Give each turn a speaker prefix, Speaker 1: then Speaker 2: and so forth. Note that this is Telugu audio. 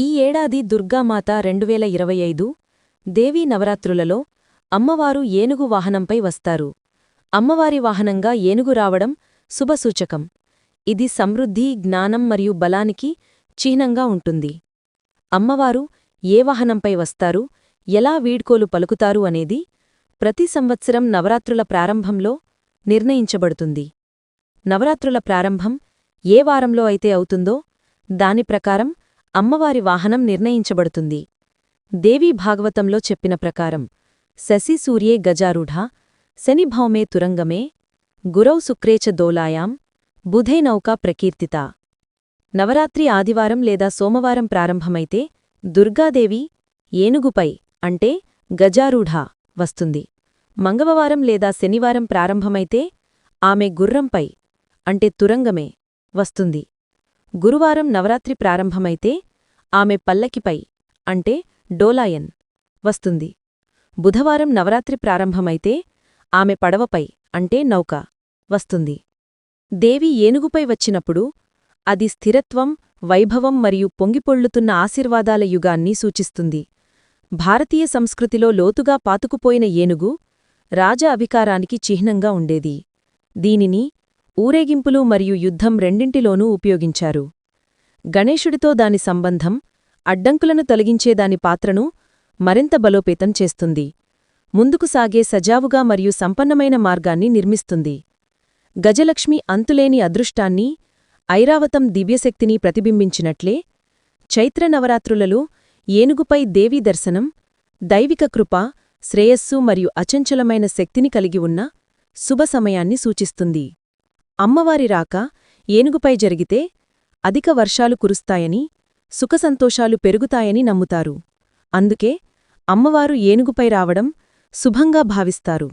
Speaker 1: ఈ ఏడాది దుర్గామాత రెండువేల ఇరవై ఐదు దేవీ నవరాత్రులలో అమ్మవారు ఏనుగు వాహనంపై వస్తారు. అమ్మవారి వాహనంగా ఏనుగు రావడం శుభసూచకం. ఇది సమృద్ధి జ్ఞానం మరియు బలానికి చిహ్నంగా ఉంటుంది. అమ్మవారు ఏ వాహనంపై వస్తారు ఎలా వీడ్కోలు పలుకుతారు అనేది ప్రతి సంవత్సరం నవరాత్రుల ప్రారంభంలో నిర్ణయించబడుతుంది. నవరాత్రుల ప్రారంభం ఏ వారంలో అయితే అవుతుందో దాని ప్రకారం అమ్మవారి వాహనం నిర్ణయించబడుతుంది. దేవీ భాగవతంలో చెప్పిన ప్రకారం శశి సూర్యే గజారూఢ శనిభౌమే తురంగమే గురౌ శుక్రేచ దోలాయాం బుధే నౌకా ప్రకీర్తిత. నవరాత్రి ఆదివారం లేదా సోమవారం ప్రారంభమైతే దుర్గాదేవి ఏనుగుపై అంటే గజారూఢ వస్తుంది. మంగళవారం లేదా శనివారం ప్రారంభమైతే ఆమె గుర్రంపై అంటే తురంగమే వస్తుంది. గురువారం నవరాత్రి ప్రారంభమైతే ఆమె పల్లకిపై అంటే డోలాయన్ వస్తుంది. బుధవారం నవరాత్రి ప్రారంభమైతే ఆమె పడవపై అంటే నౌక వస్తుంది. దేవి ఏనుగుపై వచ్చినప్పుడు అది స్థిరత్వం వైభవం మరియు పొంగిపొళ్ళుతున్న ఆశీర్వాదాల యుగాన్ని సూచిస్తుంది. భారతీయ సంస్కృతిలో లోతుగా పాతుకుపోయిన ఏనుగు రాజ అధికారానికి చిహ్నంగా ఉండేది. దీనిని ఊరేగింపులు మరియు యుద్ధం రెండింటిలోనూ ఉపయోగించారు. గణేశుడితో దాని సంబంధం అడ్డంకులను తొలగించే దాని పాత్రను మరింత బలోపేతం చేస్తుంది. ముందుకు సాగే సజావుగా మరియు సంపన్నమైన మార్గాన్ని నిర్మిస్తుంది. గజలక్ష్మి అంతులేని అదృష్టాన్ని ఐరావతం దివ్యశక్తిని ప్రతిబింబించినట్లే చైత్ర నవరాత్రులలో ఏనుగుపై దేవీ దర్శనం దైవిక కృప శ్రేయస్సు మరియు అచంచలమైన శక్తిని కలిగి ఉన్న శుభ సమయాన్ని సూచిస్తుంది. అమ్మవారి రాక ఏనుగుపై జరిగితే అధిక వర్షాలు కురుస్తాయని సుఖసంతోషాలు పెరుగుతాయని నమ్ముతారు. అందుకే అమ్మవారు ఏనుగుపై రావడం శుభంగా భావిస్తారు.